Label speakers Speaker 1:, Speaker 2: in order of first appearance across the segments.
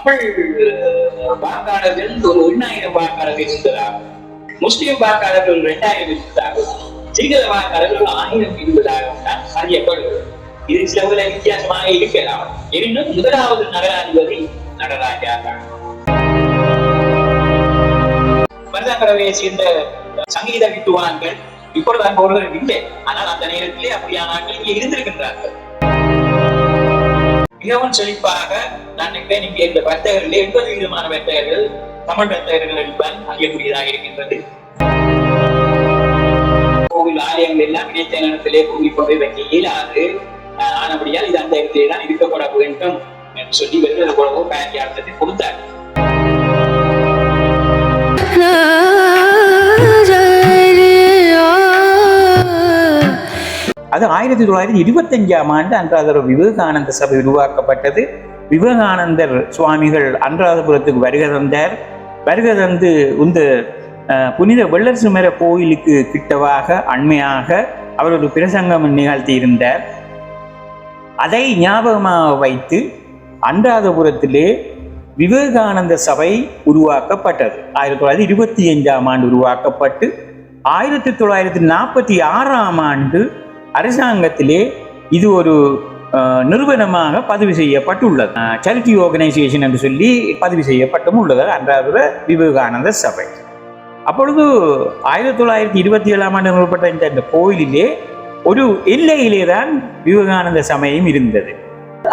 Speaker 1: தமிழ் வாக்காளர்கள் ஒரு ஒன்னாயிரம் வாக்காளர்கள் இருந்ததாக முஸ்லிம் வாக்காளர்கள் ஒரு இரண்டாயிரம் இருந்ததாக சிங்கள வாக்காளர்கள் ஆயிரம் இருந்ததாக தான் அறியப்படுகிறது இது சில வித்தியாசமாக இருக்கலாம். எனினும் முதலாவது நகராதிபதி நடராஜா தான் மருதாக்கரவையை சேர்ந்த சங்கீத வித்துவான்கள் இப்பொழுது அங்கு ஒருவர் இல்லை. ஆனால் அந்த நேரத்திலே அப்படியான ஆட்கள் இங்கே இருந்திருக்கின்றார்கள். மிகவும் செழிப்பாக நான் நினைக்கிறேன் இங்கே. இந்த வர்த்தகர்கள் எண்பது விதமான வர்த்தகர்கள் தமிழ் வர்த்தகர்கள் தான் அறியக்கூடியதாக இருக்கின்றது. கோவில் ஆலயங்கள் எல்லாம் இணைத்த நேரத்திலே கூறி கொண்டு வைக்க இயலாது. ஆனபடியால் இது அந்த இடத்திலே தான் இருக்கப்பட வேண்டும் என்று சொல்லி வெறும் போலவோ பேரி அர்த்தத்தை கொடுத்தார்.
Speaker 2: அது ஆயிரத்தி தொள்ளாயிரத்தி இருபத்தஞ்சாம் ஆண்டு அன்றாதபுரம் விவேகானந்த சபை உருவாக்கப்பட்டது. விவேகானந்தர் சுவாமிகள் அன்றாதபுரத்துக்கு வருகை தந்தார். வருகை தந்து இந்த புனித வெள்ளர் சுமர கோயிலுக்கு கிட்டவாக அண்மையாக அவர் ஒரு பிரசங்கம் நிகழ்த்தி இருந்தார் அதை ஞாபகமாக வைத்து அன்றாதபுரத்திலே விவேகானந்த சபை உருவாக்கப்பட்டது. ஆயிரத்தி தொள்ளாயிரத்தி இருபத்தி அஞ்சாம் ஆண்டு உருவாக்கப்பட்டு ஆயிரத்தி தொள்ளாயிரத்தி நாற்பத்தி ஆறாம் ஆண்டு அரசாங்கத்திலே இது ஒரு நிறுவனமாக பதிவு செய்யப்பட்டுள்ளது. சேரிட்டி ஆர்கனைசேஷன் என்று சொல்லி பதிவு செய்யப்பட்டும் உள்ளது. அன்றாவது விவேகானந்த சபை. அப்பொழுது ஆயிரத்தி தொள்ளாயிரத்தி இருபத்தி ஏழாம் ஆண்டு நிறுவப்பட்ட இந்த இந்த கோயிலிலே ஒரு எல்லையிலே தான் விவேகானந்த சமயம் இருந்தது.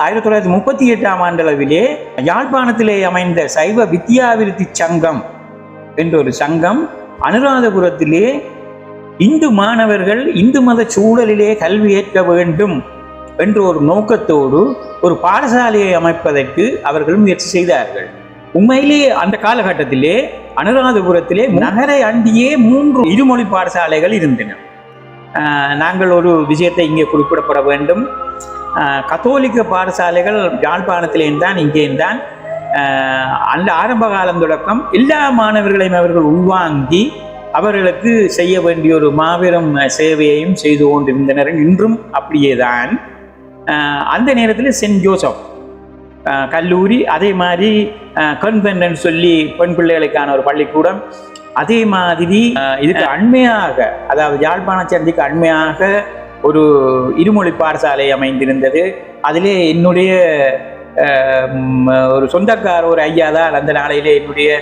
Speaker 2: ஆயிரத்தி தொள்ளாயிரத்தி முப்பத்தி எட்டாம் ஆண்டளவிலே யாழ்ப்பாணத்திலே அமைந்த சைவ வித்யாவிருத்தி சங்கம் என்ற ஒரு சங்கம் அனுராதபுரத்திலே இந்து மாணவர்கள் இந்து மத சூழலிலே கல்வி ஏற்க வேண்டும் என்ற ஒரு நோக்கத்தோடு ஒரு பாடசாலையை அமைப்பதற்கு அவர்கள் முயற்சி செய்தார்கள். உண்மையிலே அந்த காலகட்டத்திலே அனுராதபுரத்திலே நகரை அண்டியே மூன்று இருமொழி பாடசாலைகள் இருந்தன. நாங்கள் ஒரு விஷயத்தை இங்கே குறிப்பிடப்பட வேண்டும். கத்தோலிக்க பாடசாலைகள் யாழ்ப்பாணத்திலேயும் தான் இங்கேயும் தான். அந்த ஆரம்ப காலம் தொடக்கம் எல்லா மாணவர்களையும் அவர்கள் உள்வாங்கி அவர்களுக்கு செய்ய வேண்டிய ஒரு மாபெரும் சேவையையும் செய்து கொண்டிருந்தனர் இன்றும் அப்படியே தான் அந்த நேரத்தில் சென்ட் ஜோசப் கல்லூரி அதே மாதிரி கன்வென்ட் சொல்லி பெண் பிள்ளைகளுக்கான ஒரு பள்ளிக்கூடம் அதே மாதிரி இதுக்கு அண்மையாக அதாவது யாழ்ப்பாண சந்திக்கு அண்மையாக ஒரு இருமொழி பாடசாலை அமைந்திருந்தது. அதிலே என்னுடைய ஒரு சொந்தக்கார ஒரு ஐயா தான் அந்த நாளையிலே என்னுடைய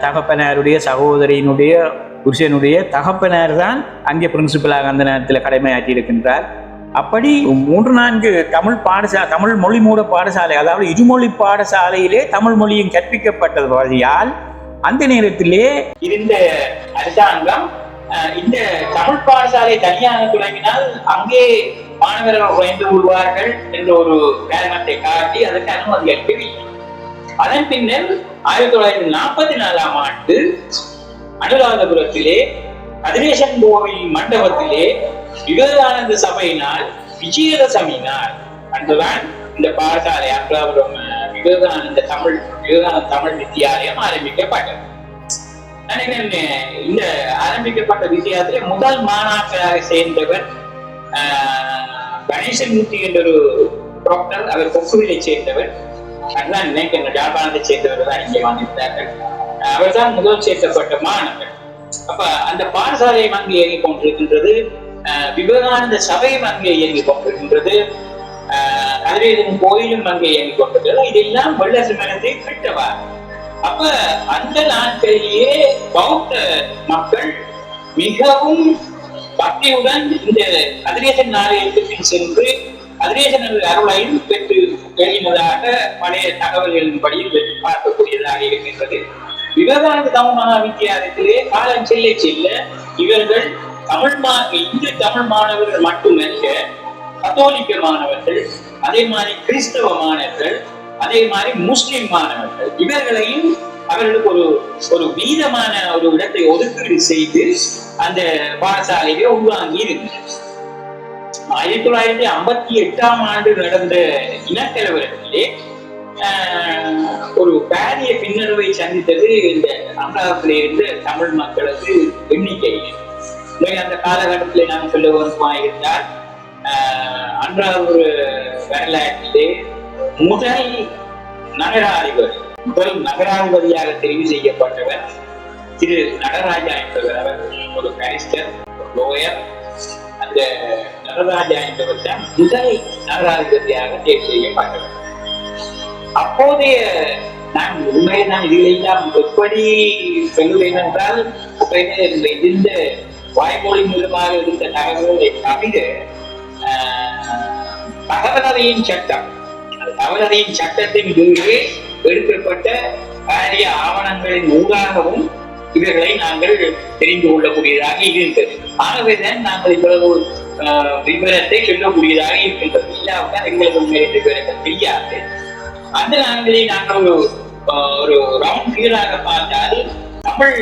Speaker 2: தகப்பனாருடைய சகோதரியினுடைய புருஷனுடைய தகப்பனார் தான் அங்கே பிரின்சிபலாக அந்த நேரத்தில் கடமையாற்றி இருக்கின்றார். அப்படி மூன்று நான்கு தமிழ் பாடசா தமிழ் மொழி மூட பாடசாலை அதாவது இருமொழி பாடசாலையிலே தமிழ் மொழியும் கற்பிக்கப்பட்டது வழியால் அந்த நேரத்திலே
Speaker 1: இருந்த அரசாங்கம் அஹ், இந்த தமிழ் பாடசாலை தனியாக தொடங்கினால் அங்கே மாணவர்கள் குறைந்து கொள்வார்கள் என்ற ஒரு காரணத்தை காட்டி அதற்கு அனுமதி அளிக்கவில்லை. அதன் பின்னர் ஆயிரத்தி தொள்ளாயிரத்தி நாற்பத்தி நாலாம் ஆண்டு அனுராதபுரத்திலே கதிரேசன் கோவில் மண்டபத்திலே விவேகானந்த சபையினால் விஜயதசமினால் அன்றுதான் இந்த பாடசாலை அன்றாபுரம் விவேகானந்த தமிழ் விவேகானந்த தமிழ் வித்தியாலயம் ஆரம்பிக்கப்பட்டது. நினைக்கிறேன், இந்த ஆரம்பிக்கப்பட்ட விஷயத்திலே முதல் மாணாக்கராக சேர்ந்தவர் ஆஹ், கணேசன் மூர்த்தி என்ற ஒரு டாக்டர் அவர் கொக்குவிலை சேர்ந்தவர். அதுதான் நினைக்கின்ற ஜாழ்ப்பாணத்தை சேர்ந்தவர் தான் இங்கே வந்திருந்தார்கள் அவர் தான் முதல் சேர்க்கப்பட்ட மாணவர். அப்ப அந்த பாடசாலை வங்கி இயங்கிக் கொண்டிருக்கின்றது விவேகானந்த சபையும் அங்கே இயங்கிக் கொண்டிருக்கின்றது ஆஹ், கோயிலும் அங்கே இயங்கிக் கொண்டிருக்கிறது. இதெல்லாம் வல்லரசு சிமனத்தை கட்டவா அப்ப அந்த நாட்களிலேயே பௌத்த மக்கள் மிகவும் பக்தியுடன் இந்த அதிரேசன் ஆலயத்துக்கு சென்று அதிரேசன் அருளையும் பெற்று எழுதினதாக பழைய தகவல்களின் படியில் பார்க்கக்கூடியதாக இருக்கின்றது. விவேகானந்த தமிழ் மகா வித்தியாலயத்திலே காலம் செல்ல செல்ல இவர்கள் தமிழ் மா இந்து தமிழ் மாணவர்கள் மட்டுமல்ல கத்தோலிக்க மாணவர்கள் அதே மாதிரி கிறிஸ்தவ மாணவர்கள் அதே மாதிரி முஸ்லிம் மாணவர்கள் இவர்களையும் அவர்களுக்கு ஒரு ஒரு வீதமான ஒரு இடத்தை ஒதுக்கீடு செய்து அந்த பாடசாலையை உள்வாங்கி இருந்தது ஆயிரத்தி தொள்ளாயிரத்தி ஐம்பத்தி எட்டாம் ஆண்டு நடந்த இனக்கலவரத்திலே ஒரு பாரிய பின்னடைவை சந்தித்தது இந்த அமலாகத்திலே இருந்த தமிழ் மக்களது எண்ணிக்கை. அந்த காலகட்டத்தில் நாம் சொல்ல வேண்டுமா இருந்தால் ஆஹ், வரலாற்றிலே முதல் நகராதிபதி முதல் நகராதிபதியாக தெரிவு செய்யப்பட்டவர் திரு நடராஜா என்பவர். அவர் ஒரு பேரிஸ்டர் லோயர் அந்த நடராஜா என்பவர் தான் முதல் நகராதிபதியாக தேர்வு செய்யப்பட்டவர். அப்போதைய நான் உண்மையை நான் இதில் எல்லாம் எப்படி சொல்லுவேன் என்றால் உண்மையிலே இந்த இருந்த வாய்மொழி மூலமாக இருந்த தகவல்களை தவிர ஆஹ், தகவலறையின் சட்டம். தகவலறையின் சட்டத்தின் கீழே எடுக்கப்பட்ட காரிய ஆவணங்களின் ஊடாகவும் இவர்களை நாங்கள் தெரிந்து கொள்ளக்கூடியதாக இருந்தது. ஆகவேதான் நாங்கள் இவ்வளவு விவரத்தை சொல்லக்கூடியதாக இருக்கின்றது இல்லாவிட்டால் எங்களுக்கு உண்மையை விவரங்கள் தெரியாது. அந்த நாட்களில் நாங்கள் ஒரு ஒரு ரவுண்ட் ஃபிகராக பார்த்தால் தமிழ்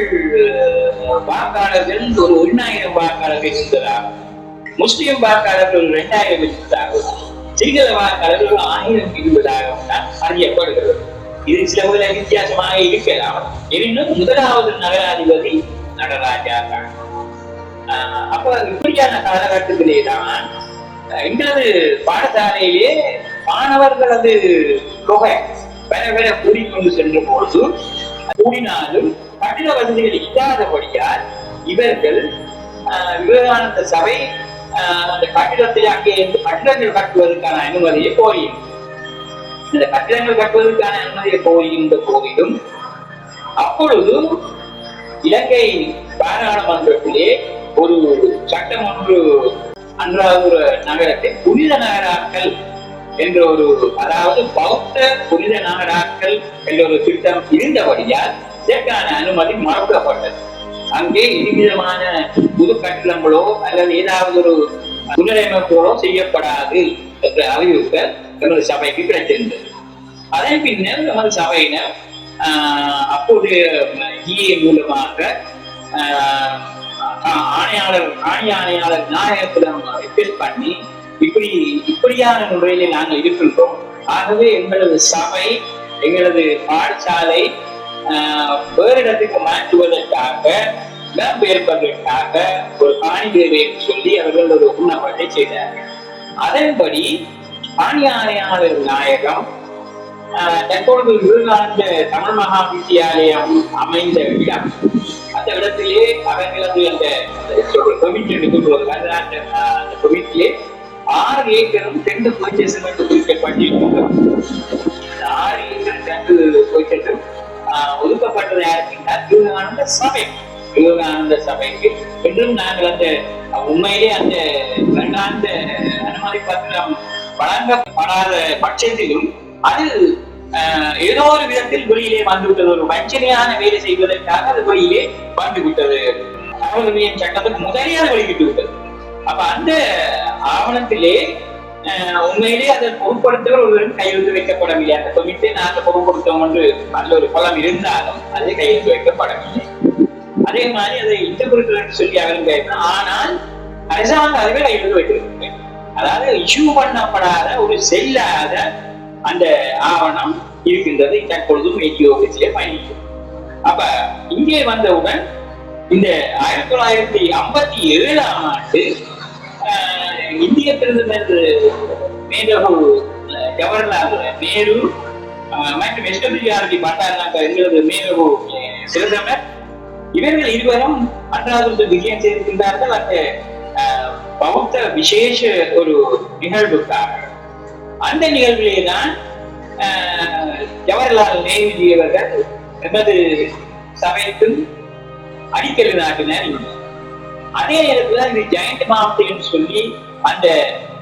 Speaker 1: வாக்காளர்கள் ஒரு ஒன்னாயிரம் வாக்காளர்கள் இருந்ததாக முஸ்லிம் வாக்காளர்கள் ஒரு இரண்டாயிரம் இருந்ததாக சிங்கள வாக்காளர்கள் ஒரு ஆயிரம் இருந்ததாக தான் அறியப்படுகிறது. இது சில வேளை வித்தியாசமாக இருக்கலாம். எனினும் முதலாவது நகராதிபதி நடராஜா தான். அப்ப இப்படியான காலகட்டத்திலே தான் அஹ் எங்களது பாடசாலையிலே மாணவர்களது தொகை. பெற பெற கூடிக்கொண்டு சென்ற பொழுது கூடினாலும் கட்டிட வசதிகள் இல்லாதபடியால் இவர்கள் விவேகானந்த சபை அந்த கட்டிடத்தை அங்கே இருந்து கட்டிடங்கள் கட்டுவதற்கான அனுமதியை கோரியும். இந்த கட்டிடங்கள் கட்டுவதற்கான அனுமதியை கோரியிருந்த போதிலும் அப்பொழுது இலங்கை பாராளுமன்றத்திலே ஒரு சட்டம் ஒன்று அன்றாவது நகரத்தை புனித நகராக்கல் என்ற ஒரு அதாவது பௌத்த புனித நாடாக்கள் என்ற ஒரு திட்டம் இருந்தபடியால் இதற்கான அனுமதி மறுக்கப்பட்டது அங்கே எவ்விதமான புது கட்டிடங்களோ அல்லது ஏதாவது ஒரு புனரமைப்புகளோ செய்யப்படாது என்ற அறிவிப்பு எமது சபைக்கு கிடைத்திருந்தது அதன் பின்னர் நமது சபையினர் ஆஹ், அப்போதைய இஏ மூலமாக ஆஹ், ஆஹ், ஆணையாளர் ஆணை ஆணையாளர் நாயகத்திடம் ரிக்வெஸ்ட் பண்ணி இப்படி இப்படியான முறையில நாங்கள் இருக்கின்றோம். ஆகவே எங்களது சபை எங்களது பாடசாலை ஆஹ், வேறு இடத்துக்கு மாற்றுவதற்காக இடம்பெயர்ப்பதற்காக ஒரு காணி என்று சொல்லி அவர்கள் ஒரு உண்ணப்பாட்டை செய்தார்கள். அதன்படி ஆணி நாயகம் ஆஹ் தற்பொழுது விருதாந்த தமிழ் மகா வித்தியாலயம் அமைந்த இடம். அந்த இடத்திலே அவர்களது அந்த கொமிட்டி எடுத்துக்கொள்வது அந்த அந்த- அந்த கொமிட்டிலே ஆறு ஏக்கரும் ரெண்டு பர்ச்சேசன் என்று ஆறு ஏக்கர் ரெண்டு பர்ச்சேசன் ஒதுக்கப்பட்டது யாருக்குன்னா விவேகானந்த சபை. விவேகானந்த சபைக்கு. என்றும் நாங்கள் அந்த உண்மையிலே அந்த வேண்டாந்த அனுமதி பத்திரம் வழங்கப்படாத பட்சத்திலும் அது ஆஹ், ஏதோ ஒரு விதத்தில் வெளியிலே வந்துவிட்டது. ஒரு வஞ்சனையான வேலை செய்வதற்காக அது வெளியிலே வந்துவிட்டது. அவர்களுடைய சட்டத்துக்கு முதலே அது வெளியிட்டு விட்டது. அப்ப அந்த ஆவணத்திலே ஆஹ், உண்மையிலே அதை பொருட்படுத்தவர் ஒருவரும் கையெழுத்து வைக்கப்படவில்லை. அந்த கொமிட்டே நாங்கள் பொருட்படுத்தோம் என்று நல்ல ஒரு பலம் இருந்தாலும் அது கையெழுத்து வைக்கப்படவில்லை. அதே மாதிரி அதை இன்டர்பிரிட்டர் என்று சொல்லி அவரும் கேட்கணும் ஆனால் அரசாங்க அதுவே கையெழுத்து வைத்திருக்கிறது அதாவது இஷ்யூ பண்ணப்படாத ஒரு செல்லாத அந்த ஆவணம் இருக்கின்றது. தற்பொழுதும் ஏஜிஓ பயணிக்கும். அப்ப இங்கே வந்தவுடன் இந்த ஆயிரத்தி தொள்ளாயிரத்தி ஐம்பத்தி ஏழாம் ஆண்டு இந்திய பிரதமர் மேதகு ஜவஹர்லால் நேரு மற்றும் எஸ்டபிள்யூஆர்டி பண்டாரநாயக்கர் என்கிறது மேதகு அஹ், சிறந்தவர் இவர்கள் இருவரும் அன்றாவது விஜயம் செய்திருக்கின்றார்கள். அந்த பௌத்த விசேஷ ஒரு நிகழ்வுக்காக. அந்த நிகழ்விலே தான் ஜவஹர்லால் நேருஜி அவர்கள் எமது சபைக்கும் அடிக்கல் நாட்டினார். அதே நேரத்தில் இது ஜெயண்ட் மாவட்டம் சொல்லி அந்த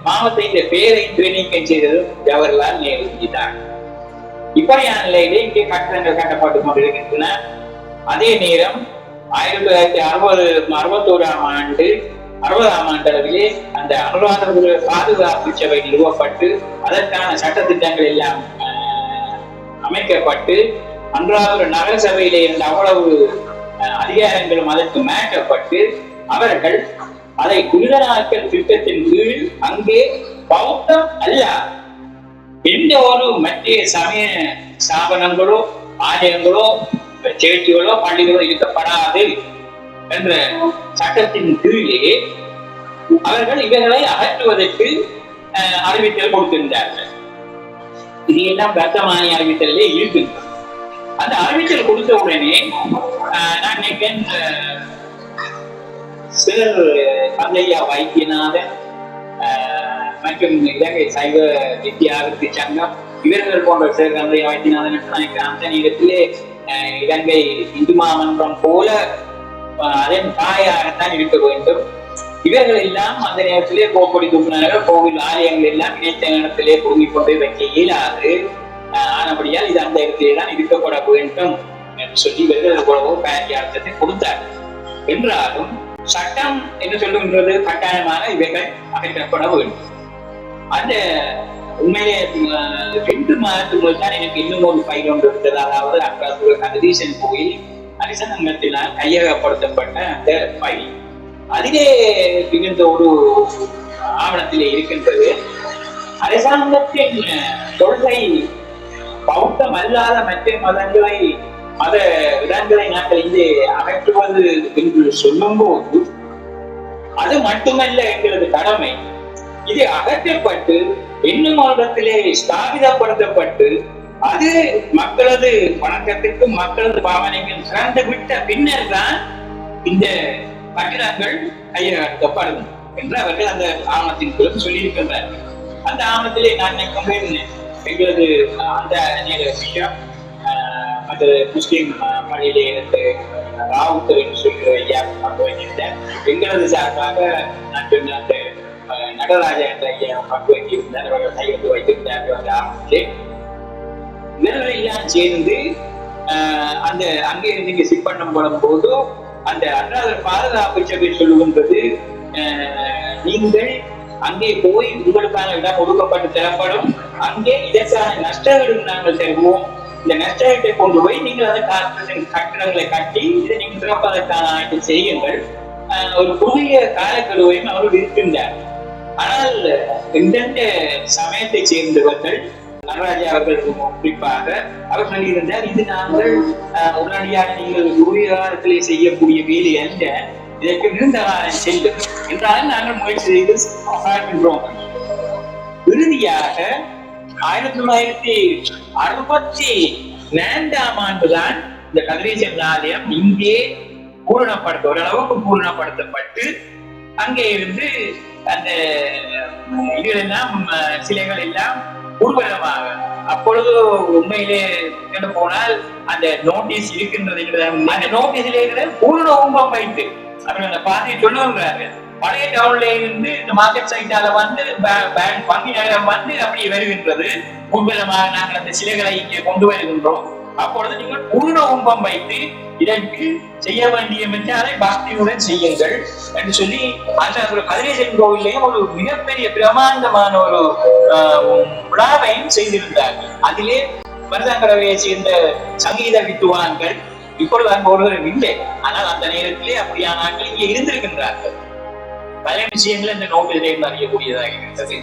Speaker 1: மாவட்டத்தின் பெயரை துணைநீக்கம் செய்தது ஜவஹர்லால் நேருஜி தான். இப்படியான நிலையிலே இங்கே கட்டணங்கள் கட்டப்பட்டு கொண்டிருக்கின்றன. அதே நேரம் ஆயிரத்தி தொள்ளாயிரத்தி அறுபது அறுபத்தோராம் ஆண்டு அறுபதாம் ஆண்டு அளவிலே அந்த அனுராதபுர பாதுகாப்பு சபை நிறுவப்பட்டு அதற்கான சட்டத்திட்டங்கள் எல்லாம் அமைக்கப்பட்டு அன்றாவது நகர சபையிலே இருந்த அவ்வளவு அதிகாரங்களும் அதற்கு மாற்றப்பட்டு அவர்கள் அதை குருதனாக்கல் திட்டத்தின் கீழ் அங்கே பௌத்தம் அல்ல. எந்த ஒரு மத்திய சமய ஸ்தாபனங்களோ ஆலயங்களோ சேர்ச்சிகளோ பள்ளிகளோ இருக்கப்படாது என்ற சட்டத்தின் கீழே அவர்கள் இவர்களை அகற்றுவதற்கு அஹ், அறிவித்தல் கொடுத்திருந்தார்கள். இது எல்லாம் வர்த்தமானி அறிவித்தலே இருக்கின்றது அந்த அறிவித்தல் கொடுத்த உடனே ஆஹ், நான் நினைக்கிறேன் ஆஹ், சிலர் கந்தையா வைத்தியநாதன் ஆஹ், மற்றும் இலங்கை சைவ வித்யாவிற்கு சங்கம் இவர்கள் போன்ற சிலர் கந்தையா வைத்தியநாதன் நினைக்கிறேன் அந்த நேரத்திலே ஆஹ், இலங்கை இந்து மாமன்றம் போல அதன் தாயாகத்தான் இருக்க வேண்டும் இவர்கள் எல்லாம் அந்த நேரத்திலே கோப்படி தூக்கினார்கள் கோவில் ஆலயங்கள் எல்லாம் இணைத்த நேரத்திலே புரிந்து கொண்டு வைக்க இயலாது ஆஹ், ஆனபடியால் இது அந்த இடத்திலே தான் இருக்கப்பட வேண்டும் என்று சொல்லி இவர்கள் எவ்வளவோ பேரியார்த்தத்தை கொடுத்தார்கள் என்றாலும் சட்டம் என்று சொல்லுகின்றது கட்டாயமாக இவைகள் அகற்றப்பட வேண்டும். அந்த உண்மையிலே ரெண்டு மாதத்துக்கு தான் எனக்கு இன்னும் ஒரு பயிர் ஒன்று இருந்தது. அதாவது அக்காசுர கதிரீசன் கோயில் அரசாங்கத்தினால் கையகப்படுத்தப்பட்ட அந்த பயில் அதிலே மிகுந்த ஒரு ஆவணத்திலே இருக்கின்றது அரசாங்கத்தின் கொள்கை பௌத்தம் அல்லாத மற்ற மதங்களை மத இடங்களை நாங்கள் இங்கே அகற்றுவது என்று சொல்லும்போது அது மட்டுமல்ல எங்களது கடமை. இது அகற்றப்பட்டு இன்னும் இடத்திலே ஸ்தாபிதப்படுத்தப்பட்டு அது மக்களது வணக்கத்திற்கும் மக்களது பாவனைக்கும் சிறந்து விட்ட பின்னர் தான் இந்த கட்டிடங்கள் கையகப்படுத்தப்படும் என்று அவர்கள் அந்த ஆவணத்தின் மூலம் சொல்லியிருக்கின்றார்கள். அந்த ஆவணத்திலே நான் நினைக்கின்றேன் எங்களது அந்த அந்த முஸ்லீம் ஆஹ், பள்ளியிலே இருந்து ராவுத் என்று சொல்கிற ஐயா பங்கு வகித்தேன் எங்களது சார்பாக நான் சொன்ன அந்த ஆஹ், நடராஜா என்ற ஐயா பங்கு வகித்திருந்தார் அவர்கள் கையெழுத்து வைத்திருந்தார்கள் அந்த ஆவணத்திலே இவர்கள் சேர்ந்து ஆஹ், அந்த அங்கே இருந்து இங்கே சிப்பண்ணம் போடும் போது அந்த அன்றாதர் பாதுகாப்பு சபை சொல்லுகின்றது ஆஹ், நீங்கள் அங்கே போய் உங்களுக்கான இடம் ஒதுக்கப்பட்டு தரப்படும். அங்கே இதற்கான நஷ்டங்களும் நாங்கள் தருவோம். இந்த நஷ்டஈட்டை கொண்டு போய் நீங்கள் அதை கட்டணங்களை கட்டி இதை நீங்கள் திறப்பதற்கான ஆய்வு செய்யுங்கள். ஆஹ், ஒரு குறுகிய காலக்கெடுவையும் அவர்கள் இருக்கின்றார் ஆனால் எந்தெந்த சமயத்தை சேர்ந்தவர்கள் நடராஜா அவர்கள் குறிப்பாக அவர் சொல்லியிருந்தார் இது நாங்கள் உடனடியாக நீங்கள் குறுகிய காலத்திலே செய்யக்கூடிய வேலை அல்ல. இதற்கு மிகுந்த காலம் செல்லும். என்றாலும் நாங்கள் முயற்சி செய்து பார்க்கின்றோம். இறுதியாக ஆயிரத்தி தொள்ளாயிரத்தி அறுபத்தி நான்காம் ஆண்டுதான் இந்த கதிரேசன் ஆலயம் இங்கே பூரணப்படுத்த ஓரளவுக்கு பூரணப்படுத்தப்பட்டு அங்கே இருந்து அந்த இதுகளெல்லாம் சிலைகள் எல்லாம் ஊர்வலமாக அப்பொழுது உண்மையிலே என்ன போனால் அந்த நோட்டீஸ் இருக்கின்றது அந்த நோட்டீஸ்ல இருக்கிற பூரண ஊம்பம் வைத்து அவர்கள் அந்த பாதையை சொல்லுவாங்க பழைய டவுன்ல இருந்து இந்த மார்க்கெட் சைட்டால வந்து பே- வங்கி நகரம் வந்து அப்படியே வருகின்றது. ஊர்வலமாக நாங்கள் அந்த சிலைகளை இங்கே கொண்டு வருகின்றோம். அப்பொழுது நீங்கள் பூர்ண ஊம்பம் வைத்து இதற்கு செய்ய வேண்டிய மெச்சாரை பக்தியுடன் செய்யுங்கள் என்று சொல்லி அந்த ஒரு கதிரேசன் கோவிலையும் ஒரு மிகப்பெரிய பிரமாண்டமான ஒரு விழாவையும் செய்திருந்தார்கள். அதிலே மருதங்கரவையை சேர்ந்த சங்கீத வித்துவான்கள் இப்பொழுது அங்கு ஒருவர் இல்லை. ஆனால் அந்த நேரத்திலே அப்படியான ஆட்கள் இங்கே இருந்திருக்கின்றார்கள். பல விஷயங்கள் இந்த நோட்டிலே அறியக்கூடியதாக இருந்தது.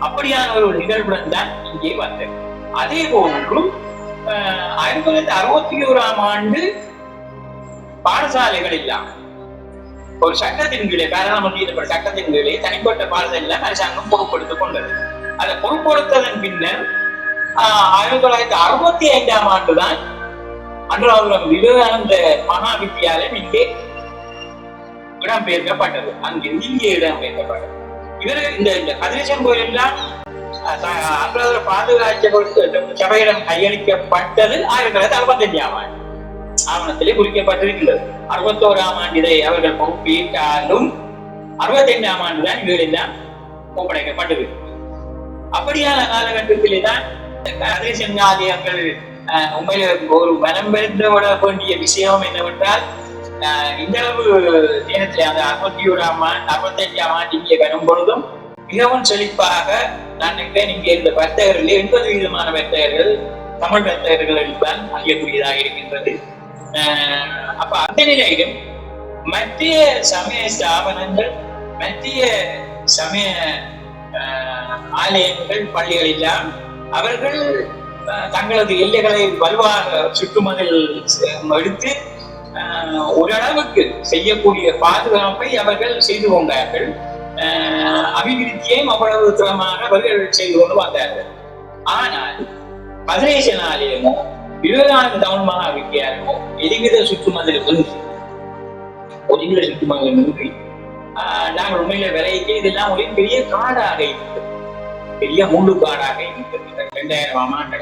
Speaker 1: அப்படியான ஒரு நிகழ்வுடன் தான் இங்கே வந்தது அதே போன்றும் ஆயிரத்தி தொள்ளாயிரத்தி அறுபத்தி ஓராம் ஆண்டு பாடசாலைகள் இல்லாம ஒரு சட்டத்தின் கீழே பாராளுமன்ற ஒரு சட்டத்தின் கீழே தனிப்பட்ட பாடசாலை அரசாங்கம் பொறுப்படுத்திக் கொண்டது. அதை பொறுப்படுத்ததன் பின்னர் ஆஹ், ஆயிரத்தி தொள்ளாயிரத்தி அறுபத்தி ஐந்தாம் ஆண்டுதான் அன்றாவது விவேகானந்த மகா வித்தியாலயம் இங்கே இடம்பெயர்க்கப்பட்டது. அங்கிருந்து இங்கே இடம்பெயர்க்கப்பட்டது. இவர்கள் இந்த இந்த கதிரேசன் கோயில் எல்லாம் அன்றாவதுர பாதுகாப்பு சபையிடம் கையளிக்கப்பட்டது ஆயிரத்தி தொள்ளாயிரத்தி அறுபத்தஞ்சாம் ஆண்டு. ஆவணத்திலே குறிக்கப்பட்டிருக்கின்றது. அறுபத்தோராம் ஆண்டு இதை அவர்கள் பொறுப்பேற்றாலும் அறுபத்தைந்தாம் ஆண்டு தான் இவைகளெல்லாம் ஒப்படைக்கப்பட்டது. அப்படியான காலகட்டத்திலே தான் கதிரேசன் ஆலயங்கள் அஹ், உண்மையில ஒரு மனம் பெற்ற விட வேண்டிய விஷயம் என்னவென்றால் அஹ், இந்த நேரத்தில் அந்த அறுபத்தி ஓராம் ஆண்டு அறுபத்தஞ்சாம் ஆண்டு இங்கே வரும் பொழுதும் மிகவும் செழிப்பாக நான் நினைக்கிறேன் இங்கே இருந்த வர்த்தகர்கள் எண்பது விதமான வர்த்தகர்கள் தமிழ் வர்த்தகர்கள் தான் அறியக்கூடியதாக இருக்கின்றது. அப்ப அந்த நிலையிலும் மத்திய சமய ஸ்தாபனங்கள் மத்திய சமய ஆலயங்கள் பள்ளிகள் எல்லாம் அவர்கள் தங்களது எல்லைகளை வலுவாக சுற்றுமதில் எடுத்து ஓரளவுக்கு செய்யக்கூடிய பாதுகாப்பை அவர்கள் செய்து கொண்டார்கள். அபிவிருத்தியையும் அவ்வளவு திறமாக அவர்கள் செய்து கொண்டு வந்தார்கள். ஆனால் கதிரேசன் ஆலயமோ விவேகானந்த தமிழ் மகா எதிர்வித சுற்றுமதில் வந்து ஒதுங்கிற சுற்றுமதில் ஆஹ், நாங்கள் உண்மையில விலைக்கு இதெல்லாம் ஒரு பெரிய காடாக இருக்கிறது பெரிய முள்ளு காடாக இருக்கிறது ரெண்டாயிரம் ஆண்டு